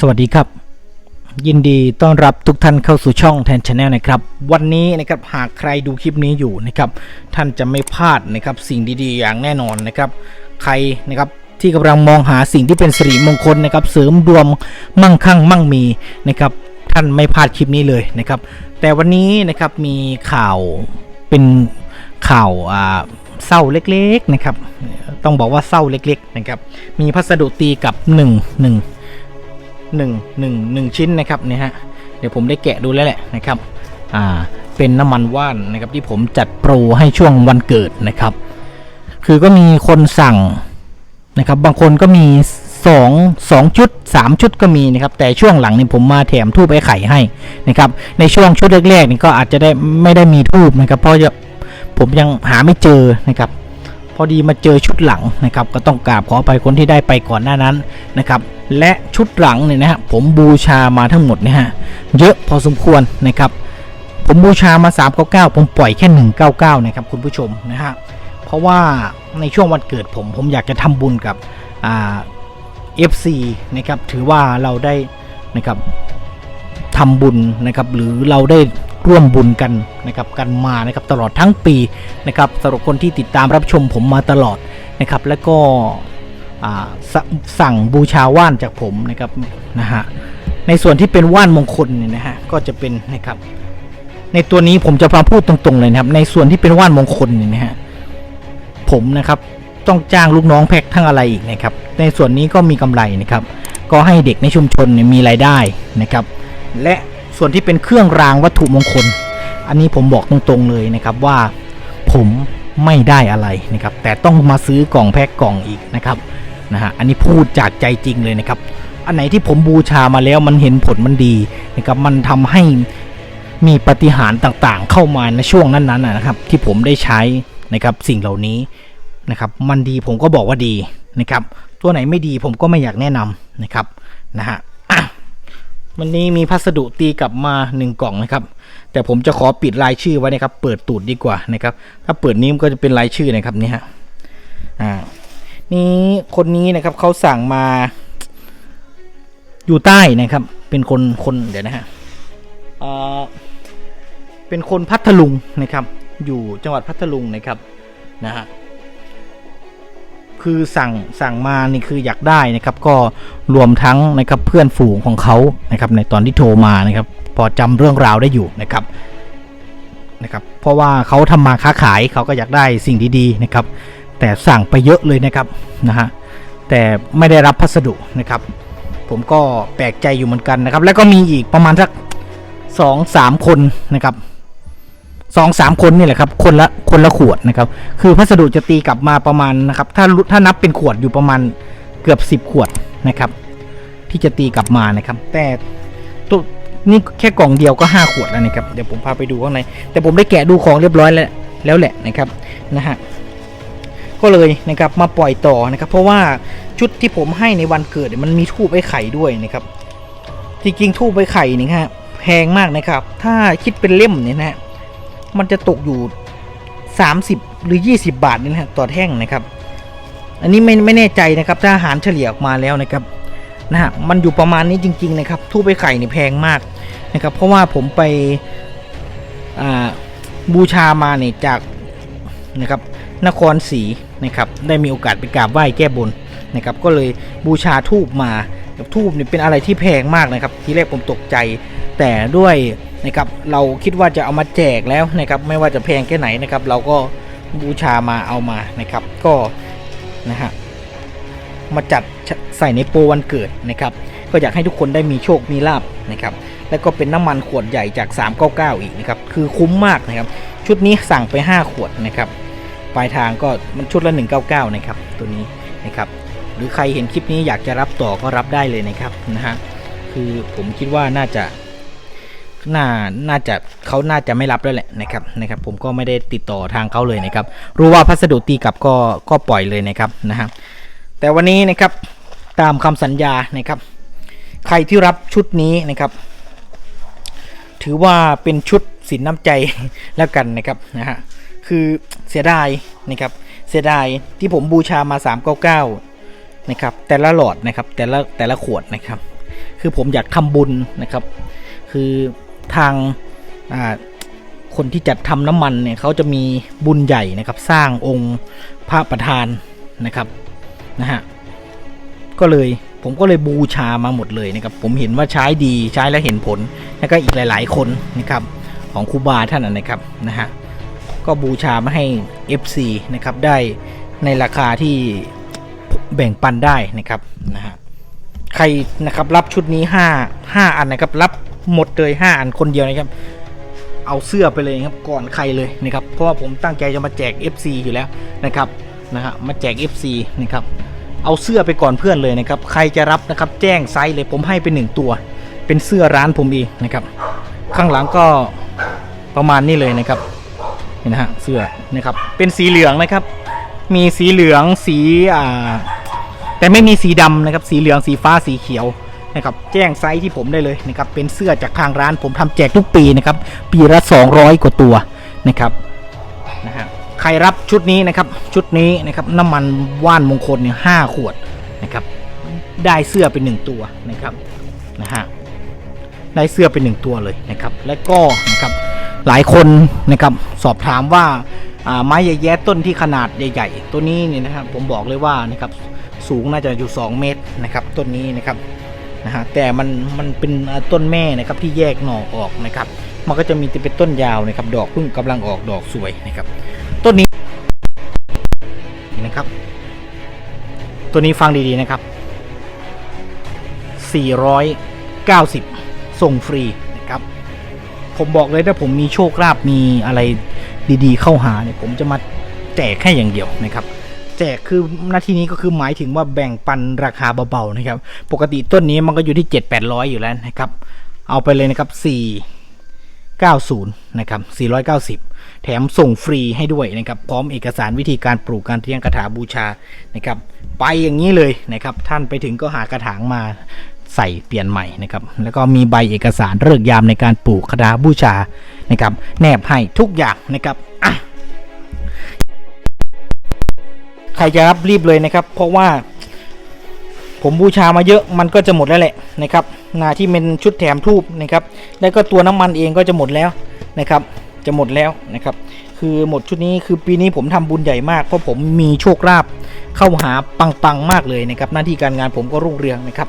สวัสดีครับ ยินดีต้อนรับทุกท่านเข้าสู่ช่องแทนชาแนลนะครับ วันนี้นะครับหากใครดูคลิปนี้อยู่นะครับ ท่านจะไม่พลาดนะครับสิ่งดีๆ อย่างแน่นอนนะครับ ใครนะครับที่กำลังมองหาสิ่งที่เป็นสิริมงคลนะครับ เสริมดวงมั่งคั่งมั่งมีนะครับ ท่านไม่พลาดคลิปนี้เลยนะครับ แต่วันนี้นะครับมีข่าวเป็นข่าวอ่าเศร้าเล็กๆนะครับ ต้องบอกว่าเศร้าเล็กๆนะครับ มีพัสดุตีกับ 1 1 หนึ่งหนึ่งชิ้นนะครับเนี่ยฮะเดี๋ยวผมได้แกะดูแล้วแหละนะครับอ่าเป็นน้ำมันว่านนะครับที่ผมจัดโปรให้ช่วงวันเกิดนะครับ คือก็มีคนสั่งนะครับบางคนก็มี 2 2 ชุด 3 ชุดก็มีนะครับแต่ช่วงหลังนี่ผมมาแถมทูบไอ้ไข่ให้นะครับในช่วงชุดแรกๆนี่ก็อาจจะได้ไม่ได้มีทูบนะครับเพราะจะผมยังหาไม่เจอนะครับ พอดีมาเจอชุดหลังนะครับก็ต้องกราบขออภัยคนที่ได้ไปก่อนหน้านั้นนะครับและชุดหลังเนี่ยนะฮะผมบูชามาทั้งหมดนี่ยฮะเยอะพอสมควรนะครับผมบูชามา 399 ผมปล่อยแค่ 199 นะครับคุณผู้ชมนะฮะเพราะว่าในช่วงวันเกิดผมผมอยากจะทำบุญกับอ่า FC นะครับถือว่าเราได้นะครับทำบุญนะครับหรือเราได้ ร่วมบุญกันนะครับกันมานะครับตลอดทั้งปีนะครับสำหรับคนที่ติดตามรับชมผมมาตลอดนะครับ แล้วก็สสั่งบูชาว่านจากผมนะครับนะฮะในส่วนที่เป็นว่านมงคลเนี่ยนะฮะก็จะเป็นนะครับในตัวนี้ผมจะมาพูดตรงๆเลยนะครับ ในส่วนที่เป็นว่านมงคลเนี่ยนะฮะผมนะครับต้องจ้างลูกน้องแพ็คทั้งอะไรอีกนะครับ ในส่วนนี้ก็มีกำไรนะครับ ก็ให้เด็กในชุมชนมีรายได้นะครับ และ ส่วนที่เป็นเครื่องรางวัตถุมงคล อันนี้ผมบอกตรงๆเลยนะครับว่าผมไม่ได้อะไรนะครับ แต่ต้องมาซื้อกล่องแพ็คกล่องอีกนะครับนะฮะอันนี้พูดจากใจจริงเลยนะครับ อันไหนที่ผมบูชามาแล้วมันเห็นผลมันดีนะครับมันทำให้มีปาฏิหารย์ต่างๆ เข้ามาในช่วงนั้นๆนะครับ ที่ผมได้ใช้นะครับสิ่งเหล่านี้นะครับ มันดีผมก็บอกว่าดีนะครับ ตัวไหนไม่ดีผมก็ไม่อยากแนะนำนะครับนะฮะ วันนี้มีพัสดุตีกลับมาหนึ่งกล่องนะครับ แต่ผมจะขอปิดรายชื่อไว้นะครับ เปิดตูดดีกว่านะครับ ถ้าเปิดนี้มันก็จะเป็นรายชื่อนะครับนี่ฮะอ่านี่คนนี้นะครับเขาสั่งมา อยู่ใต้นะครับ เป็นคนคนเดี๋ยวนะฮะเอ่อเป็นคนพัทลุงนะครับ อยู่จังหวัดพัทลุงนะครับนะฮะ คือสั่งสั่งมานี่คืออยากได้นะครับก็รวมทั้งนะครับเพื่อนฝูงของเขานะครับในตอนที่โทรมานะครับพอจำเรื่องราวได้อยู่นะครับนะครับเพราะว่าเขาทำมาค้าขายเขาก็อยากได้สิ่งดีๆนะครับ แต่สั่งไปเยอะเลยนะครับนะฮะแต่ไม่ได้รับพัสดุนะครับ ผมก็แปลกใจอยู่เหมือนกันนะครับ แล้วก็มีอีกประมาณสักสองสามคนนะครับ สองสามคนนี่แหละครับ คนละคนละขวดนะครับ คือพัสดุจะตีกลับมาประมาณนะครับ ถ้าถ้านับเป็นขวดอยู่ประมาณเกือบสิบขวดนะครับ ที่จะตีกลับมานะครับ แต่ตัวนี่แค่กล่องเดียวก็ห้าขวดแล้วนะครับเดี๋ยวผมพาไปดูข้างในแต่ผมได้แกะดูของเรียบร้อยแล้วแล้วแหละนะครับนะฮะก็เลยนะครับมาปล่อยต่อนะครับ เพราะว่าชุดที่ผมให้ในวันเกิดมันมีทูบไอ้ไข่ด้วยนะครับจริงๆทูบไอ้ไข่นี่ฮะแพงมากนะครับ ถ้าคิดเป็นเล่มเนี่ยนะฮะ มันจะตกอยู่ 30 หรือ 20 บาทนี่นะฮะต่อแท่งนะครับ อันนี้ไม่ไม่แน่ใจนะครับถ้าอาหารเฉลี่ยออกมาแล้วนะครับนะฮะมันอยู่ประมาณนี้จริง ๆ นะครับทูบไปไข่นี่แพงมากนะครับ เพราะว่าผมไปบูชามาเนี่ยจากนะครับนครศรีนะครับได้มีโอกาสไปกราบไหว้แก้บนนะครับก็เลยบูชาทูบมาทูบเนี่ยเป็นอะไรที่แพงมากนะครับ ทีแรกผมตกใจแต่ด้วย นะครับเราคิดว่าจะเอามาแจกแล้วนะครับไม่ว่าจะแพงแค่ไหนนะครับ เราก็บูชามาเอามานะครับ ก็นะฮะมาจัดใส่ในโปรวันเกิดนะครับ ก็อยากให้ทุกคนได้มีโชคมีลาบนะครับ แล้วก็เป็นน้ำมันขวดใหญ่จาก 399 อีกนะครับ คือคุ้มมากนะครับ ชุดนี้สั่งไป 5 ขวดนะครับปลายทางก็มันชุดละ 199 นะครับ ตัวนี้นะครับ หรือใครเห็นคลิปนี้อยากจะรับต่อก็รับได้เลยนะครับนะฮะคือผมคิดว่าน่าจะ น่าน่าจะเขาน่าจะไม่รับแล้วแหละนะครับนะครับ ผมก็ไม่ได้ติดต่อทางเขาเลยนะครับ รู้ว่าพัสดุตีกลับก็ก็ปล่อยเลยนะครับนะฮะแต่วันนี้นะครับตามคำสัญญานะครับ ใครที่รับชุดนี้นะครับ ถือว่าเป็นชุดสินน้ำใจแล้วกันนะครับนะฮะคือเสียดายนะครับ เสียดายที่ผมบูชามา 399นะครับ แต่ละหลอดนะครับแต่ละแต่ละขวดนะครับ คือผมอยากทำบุญนะครับ คือ ทางคนที่จัดทำน้ำมันเนี่ยเขาจะมีบุญใหญ่นะครับสร้างองค์พระประธานนะครับนะฮะก็เลยผมก็เลยบูชามาหมดเลยนะครับผมเห็นว่าใช้ดีใช้แล้วเห็นผลแล้วก็อีกหลาย ๆ คนนะครับของครูบาท่านนะนะครับนะฮะก็บูชามาให้ FC นะครับได้ในราคาที่แบ่งปันได้นะครับนะฮะใครนะครับรับชุดนี้ 5 5 อันนะครับรับ หมดเลย5อันคนเดียวนะครับ เอาเสื้อไปเลยครับก่อนใครเลยนะครับ เพราะว่าผมตั้งใจจะมาแจก FC อยู่แล้วนะครับนะฮะมาแจก FC นะครับเอาเสื้อไปก่อนเพื่อนเลยนะครับ ใครจะรับนะครับ แจ้งไซส์เลยผมให้เป็นหนึ่งตัว เป็นเสื้อร้านผมเองนะครับ ข้างหลังก็ประมาณนี้เลยนะครับเห็นนะฮะเสื้อนะครับเป็นสีเหลืองนะครับ มีสีเหลืองสีอ่าแต่ไม่มีสีดำนะครับ สีเหลืองสีฟ้าสีเขียว นะครับแจ้งไซส์ที่ผมได้เลยนะครับเป็นเสื้อจากทางร้านผมทำแจกทุกปีนะครับปีละ 200 กว่าตัวนะครับนะฮะใครรับชุดนี้นะครับชุดนี้นะครับน้ำมันว่านมงคลเนี่ยห้าขวดนะครับได้เสื้อเป็นหนึ่งตัวนะครับนะฮะได้เสื้อเป็นหนึ่งตัวเลยนะครับและก็นะครับหลายคนนะครับสอบถามว่าอ่าไม้แย่ๆต้นที่ขนาดใหญ่ๆ ตัวนี้เนี่ยนะครับผมบอกเลยว่านะครับสูงน่าจะอยู่ 2 เมตรนะครับต้นนี้นะครับ นะฮะแต่มันมันเป็นต้นแม่นะครับที่แยกหน่อออกนะครับ มันก็จะมีเป็นต้นยาวนะครับ ดอกเพิ่งกำลังออกดอกสวยนะครับ ต้นนี้นะครับ ตัวนี้ฟังดีๆนะครับ 490 ส่งฟรีนะครับ ผมบอกเลยถ้าผมมีโชคลาภมีอะไรดีๆ เข้าหาเนี่ยผมจะมาแจกให้อย่างเดียวนะครับ แจกคือนาทีนี้ก็คือหมายถึงว่าแบ่งปันราคาเบาๆนะครับ ปกติต้นนี้มันก็อยู่ที่ 7 8 0 0 อยู่แล้วนะครับ เอาไปเลยนะครับ 490 นะครับ 490 แถมส่งฟรีให้ด้วยนะครับ พร้อมเอกสารวิธีการปลูกการเทียงกระถาบูชานะครับ ไปอย่างนี้เลยนะครับ ท่านไปถึงก็หากระถางมาใส่เปลี่ยนใหม่นะครับ แล้วก็มีใบเอกสารเลิกยามในการปลูกกระถาบูชานะครับ แนบให้ทุกอย่างนะครับ ใครจะรับรีบเลยนะครับ เพราะว่าผมบูชามาเยอะมันก็จะหมดแล้วแหละนะครับนาที่เป็นชุดแถมทูบนะครับ แล้วก็ตัวน้ำมันเองก็จะหมดแล้วนะครับ จะหมดแล้วนะครับ คือหมดชุดนี้คือปีนี้ผมทำบุญใหญ่มากเพราะผมมีโชคลาภเข้าหาปังๆมากเลยนะครับ หน้าที่การงานผมก็รุ่งเรืองนะครับ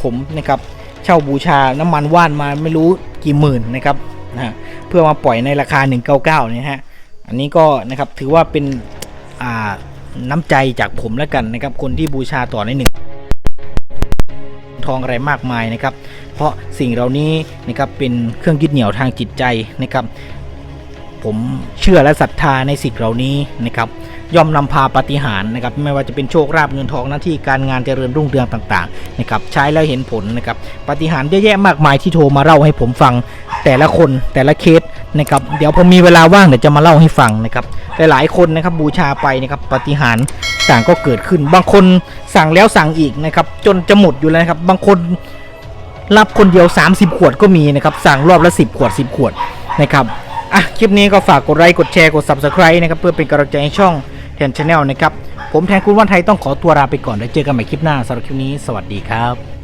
ผมนะครับเช่าบูชาน้ำมันว่านมาไม่รู้กี่หมื่นนะครับนะฮะเพื่อมาปล่อยในราคา 199เนี่ยฮะอันนี้ก็นะครับถือว่าเป็นอ่า น้ำใจจากผมแล้วกันนะครับ คนที่บูชาต่อในหนึ่งทองอะไรมากมายนะครับ เพราะสิ่งเหล่านี้นะครับเป็นเครื่องยึดเหนี่ยวทางจิตใจนะครับ ผมเชื่อและศรัทธาในสิ่งเหล่านี้นะครับย่อมนำพาปฏิหารนะครับ ไม่ว่าจะเป็นโชคลาภเงินทองหน้าที่การงานเจริญรุ่งเรืองต่างๆนะครับใช้แล้วเห็นผลนะครับปฏิหารเยอะแยะมากมายที่โทรมาเล่าให้ผมฟังแต่ละคนแต่ละเคสนะครับ เดี๋ยวผมมีเวลาว่างเดี๋ยวจะมาเล่าให้ฟังนะครับ หลายๆคนนะครับบูชาไปนะครับปฏิหารต่างก็เกิดขึ้น บางคนสั่งแล้วสั่งอีกนะครับจนจะหมดอยู่แล้วนะครับ บางคนรับคนเดียว 30 ขวดก็มีนะครับ สั่งรอบละ 10 ขวด 10 ขวดนะครับอะคลิปนี้ก็ฝากกดไลค์กดแชร์กด subscribe นะครับเพื่อเป็นกำลังใจให้ช่องแทนชาแนลนะครับผมแทนคุณวันไทยต้องขอตัวลาไปก่อนแล้วเจอกันใหม่คลิปหน้าสำหรับคลิปนี้สวัสดีครับ